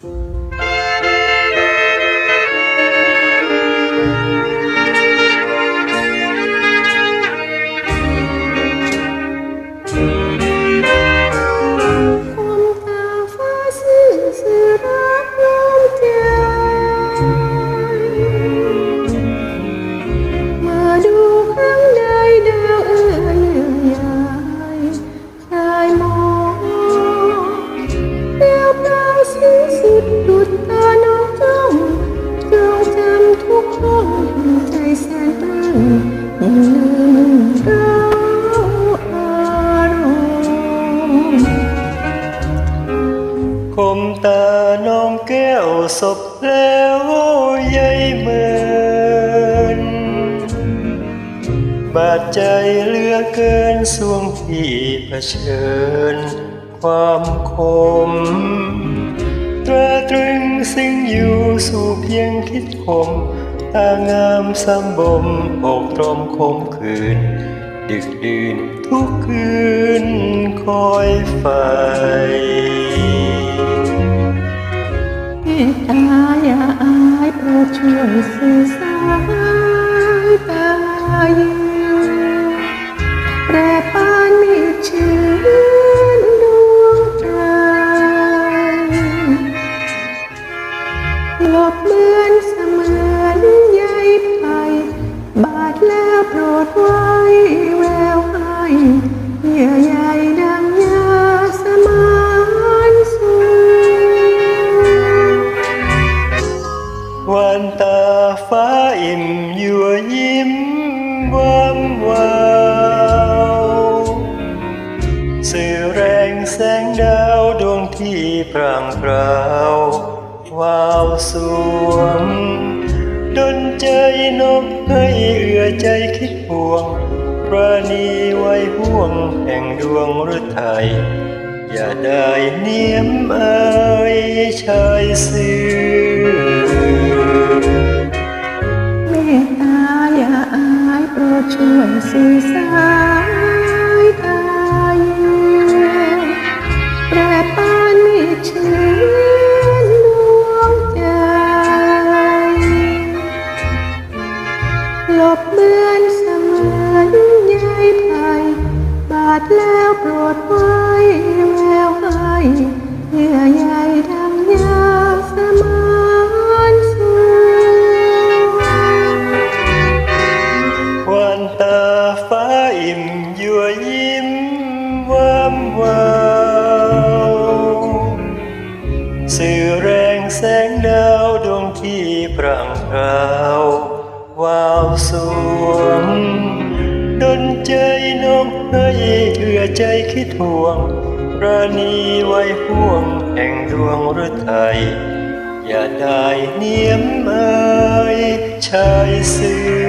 คว คมตาน้องแก้วศพแล้วยายเหมือนบาดใจเหลือเกินสวงพี่เผชิญ ความคม ตราตรึงสิ่งอยู่สู่เพียงคิดคม ตางามสำบมอกตรมคมคืน ดึกดื่นทุกคืนคอยไฟเมตตายาอายโปรดช่วยสื่อสาร วันตาฟ้าอิ่มยั่วยิ้มวามวาวสื่อแรงแสงดาวดวงที่พรางพราววาวสวงดนใจนกให้เอื้อใจคิดห่วง ประนีไว้ห่วงแห่งดวงฤทัยอย่าได้เนียมเอ่ยชายซื่อ ดช่วยสื่อสายตาเยือนแปรปานมีชื่นดวงใจ หลบเบือนเสมือนใยไผ่บาดแล้วโปรดไว้แวว ที่ปรางพราววาวสวงดนใจนกให้เอื้อใจคิดห่วงประนีไว้ห่วงแห่งดวงฤทัยอย่าได้เนียมเอ่ยชายเสือ